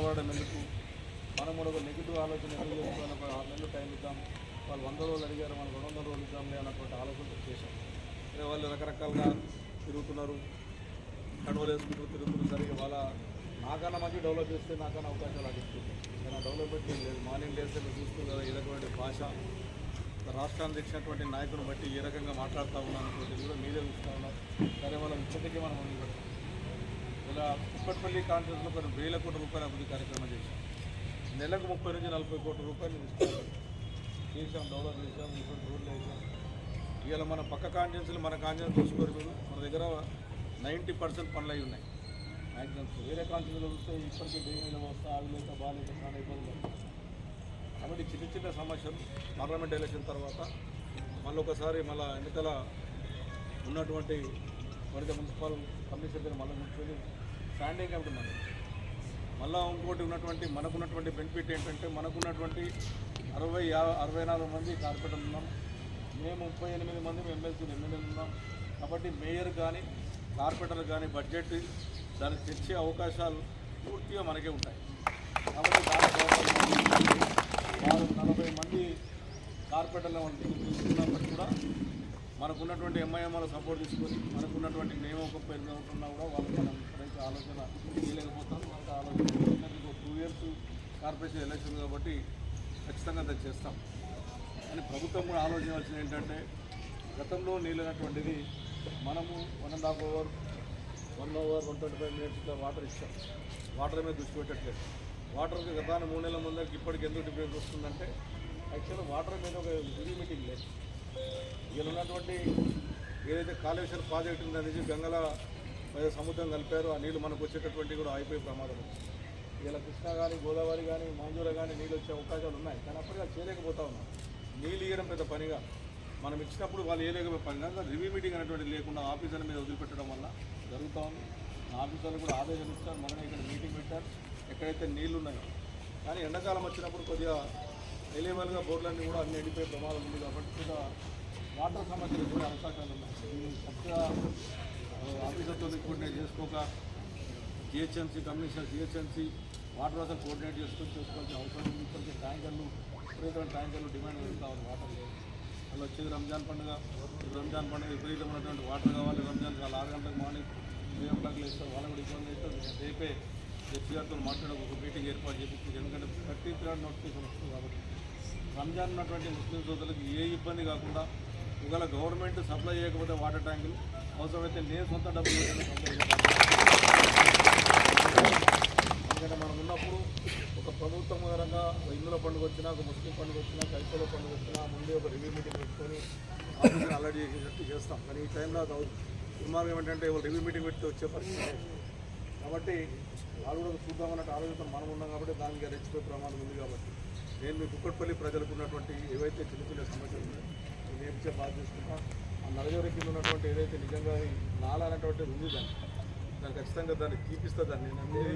నిలబడడం ఎందుకు మనం కూడా ఒక నెగిటివ్ ఆలోచన ఎందుకు చేసుకోవాలి ఒక ఆరు నెలలు టైం ఇద్దాం. వాళ్ళు వంద రోజులు అడిగారు మనం రెండు వందల రోజులు ఇద్దాంలే అన్నటువంటి ఆలోచన చేశాం. ఇక వాళ్ళు రకరకాలుగా తిరుగుతున్నారు కండువలు వేసుకుంటూ తిరుగుతున్నారు. సరిగ్గా వాళ్ళ నాకన్నా మంచి డెవలప్ చేస్తే నాకన్నా అవకాశాలు అడిగిస్తుంది కానీ డెవలప్మెంట్ లేదు. మార్నింగ్ లేస్తే మీరు చూస్తున్నారు కదా ఏ రకమైన భాష. రాష్ట్రాన్ని తెచ్చినటువంటి నాయకుని బట్టి ఏ రకంగా మాట్లాడుతూ ఉన్నాను అనుకుంటుంది కూడా మీరే చూస్తూ ఉన్నారు. సరే వాళ్ళ ఇప్పటికీ మనం మొదలు పెడతాం ఇలా కుప్పటిపల్లి కాన్ఫరెన్స్లో కొన్ని వేల కోట్ల రూపాయల అభివృద్ధి కార్యక్రమం చేశాం. నెలకు ముప్పై నుంచి నలభై కోట్ల రూపాయలు తీసుకున్నాం చేసాం డెవలప్ చేసాం ఇప్పుడు రోడ్లు వేసాం ఇవాళ మన పక్క కాన్ఫరెన్స్లు మన కాన్ఫరెన్స్ చూసుకోరు మీరు. మన దగ్గర నైంటీ పర్సెంట్ పనులు అయి ఉన్నాయి. మ్యాక్సిమం వేరే కాన్ఫరెన్స్లో చూస్తే ఇప్పటికీ దేని మీద ఆవి లేక బాగాలేక చాలా ఇబ్బందులు కాబట్టి చిన్న చిన్న సమస్యలు పార్లమెంట్ ఎలక్షన్ తర్వాత మళ్ళీ ఒకసారి మళ్ళీ ఎన్నికల ఉన్నటువంటి వరద మున్సిపల్ కమిషన్ దగ్గర మళ్ళీ కూర్చొని స్టాండింగ్ కమిటీ మళ్ళీ. మళ్ళీ ఇంకోటి ఉన్నటువంటి మనకున్నటువంటి బెనిఫిట్ ఏంటంటే మనకున్నటువంటి అరవై అరవై నాలుగు మంది కార్పొరేటర్లు ఉన్నాం. మేము ముప్పై ఎనిమిది మంది ఎమ్మెల్సీలు ఎమ్మెల్యేలు ఉన్నాం. కాబట్టి మేయర్ కానీ కార్పొరేటర్లు కానీ బడ్జెట్ దానికి తెచ్చే అవకాశాలు పూర్తిగా మనకే ఉంటాయి. కాబట్టి దాని నలభై మంది కార్పొరేటర్లు తీసుకున్నప్పటికీ కూడా మనకున్నటువంటి ఎంఐఎంఆర్ సపోర్ట్ తీసుకొని మనకున్నటువంటి మేము ఒక పెద్ద ఉంటున్నా కూడా వాళ్ళకి మనం ఇప్పుడైతే ఆలోచన చేయలేకపోతాం వాళ్ళకి ఆలోచన ఎందుకంటే ఇంకో టూ ఇయర్స్ కార్పొరేషన్ ఎలక్షన్ కాబట్టి ఖచ్చితంగా దాన్ని చేస్తాం. కానీ ప్రభుత్వం కూడా ఆలోచించాల్సింది ఏంటంటే గతంలో నీళ్ళనటువంటిది మనము one and half hour one hour one twenty five minutes water ఇస్తాం. వాటర్ మీద దృష్టి పెట్టట్లేదు. వాటర్కి గతాన్ని మూడు నెలల ముందరికి ఇప్పటికి ఎందుకు డిఫరెన్స్ వస్తుందంటే యాక్చువల్గా వాటర్ మీద ఒక రివ్యూ మీటింగ్ లేదు. ఇక్కడ ఉన్నటువంటి ఏదైతే కాళేశ్వరం ప్రాజెక్టు ఉందనేది గంగల సముద్రం కలిపారు ఆ నీళ్ళు మనకు వచ్చేటటువంటి కూడా అయిపోయే ప్రమాదం ఇలా కృష్ణా కానీ గోదావరి కానీ మాంజూర కానీ నీళ్ళు వచ్చే అవకాశాలు ఉన్నాయి. కానీ అప్పటికి అది చేయలేకపోతా ఉన్నాం నీళ్ళు ఇవ్వడం పెద్ద పనిగా. మనం ఇచ్చినప్పుడు వాళ్ళు వేయలేకపోయే పని కనుక రివ్యూ మీటింగ్ అనేటువంటి లేకుండా ఆఫీసర్ల మీద వదిలిపెట్టడం వల్ల జరుగుతూ ఉంది. ఆఫీసర్లు కూడా ఆదేశం ఇచ్చారు. మనమే ఇక్కడ మీటింగ్ పెట్టారు. ఎక్కడైతే నీళ్ళు ఉన్నాయో కానీ ఎండాకాలం వచ్చినప్పుడు కొద్దిగా ఎలివల్గా బోర్లన్నీ కూడా అన్ని ఎండిపోయే ప్రమాదం ఉంది కాబట్టి కూడా వాటర్ సమస్యలు కూడా అవకాశాలు ఉన్నాయి. ఈ ఆఫీసర్తో కోఆర్డినేట్ చేసుకోక జిహెచ్ఎంసీ కమిషనర్ జిహెచ్ఎంసీ వాటర్ అసలు కోఆర్డినేట్ చేసుకొని చేసుకోవాల్సిన అవసరం ఉంది. ఇప్పటికే ట్యాంకర్లు విపరీతమైన ట్యాంకర్లు డిమాండ్ పెరుగుతా వాటర్ లేదు వచ్చేది రంజాన్ పండుగ. రంజాన్ పండుగ విపరీతమైనటువంటి వాటర్ కావాలి రంజాన్ వాళ్ళు ఆరు గంటలకు మార్నింగ్ ఏడు గంటలకు ఇస్తారు వాళ్ళు కూడా ఇబ్బంది అవుతుంది రేపే జడ్జి గారితో ఒక మీటింగ్ ఏర్పాటు చేపించింది ఎందుకంటే థర్టీ త్రీ నోటిఫికేషన్ వస్తుంది కాబట్టి రంజాన్ ఉన్నటువంటి ముస్లిం సోదరులకు ఏ ఇబ్బంది కాకుండా ఒకవేళ గవర్నమెంట్ సప్లై చేయకపోతే వాటర్ ట్యాంకులు అవసరమైతే నేను సొంత డబ్బులు సప్లై ఎందుకంటే మనం ఉన్నప్పుడు ఒక ప్రభుత్వం పరంగా ఒక హిందుల పండుగ వచ్చినా ఒక ముస్లిం పండుగ వచ్చినా క్రైస్తవుల పండుగ వచ్చినా ముందే ఒక రివ్యూ మీటింగ్ పెట్టుకొని ఆఫీస్ని అలర్ట్ చేసేటట్టు చేస్తాం. కానీ ఈ టైంలో అది దుర్మార్గం ఏంటంటే రివ్యూ మీటింగ్ పెట్టి వచ్చే పరిస్థితి కాబట్టి వాళ్ళు కూడా చూద్దామన్నట్టు ఆలోచన మనం ఉన్నాం కాబట్టి దానికి రెచ్చిపోయే ప్రమాదం ఉంది కాబట్టి. నేను మీ కుక్కట్పల్లి ప్రజలకు ఉన్నటువంటి ఏవైతే చిన్న చిన్న సమస్యలు ఉన్నాయో నేను ఏమిచ్చే బాధ తీసుకుంటా ఆ నలజరి కింద ఉన్నటువంటి ఏదైతే నిజంగా నాలా అనేటువంటిది ఉంది దాన్ని దాన్ని ఖచ్చితంగా దాన్ని తీపిస్తా దాన్ని నేను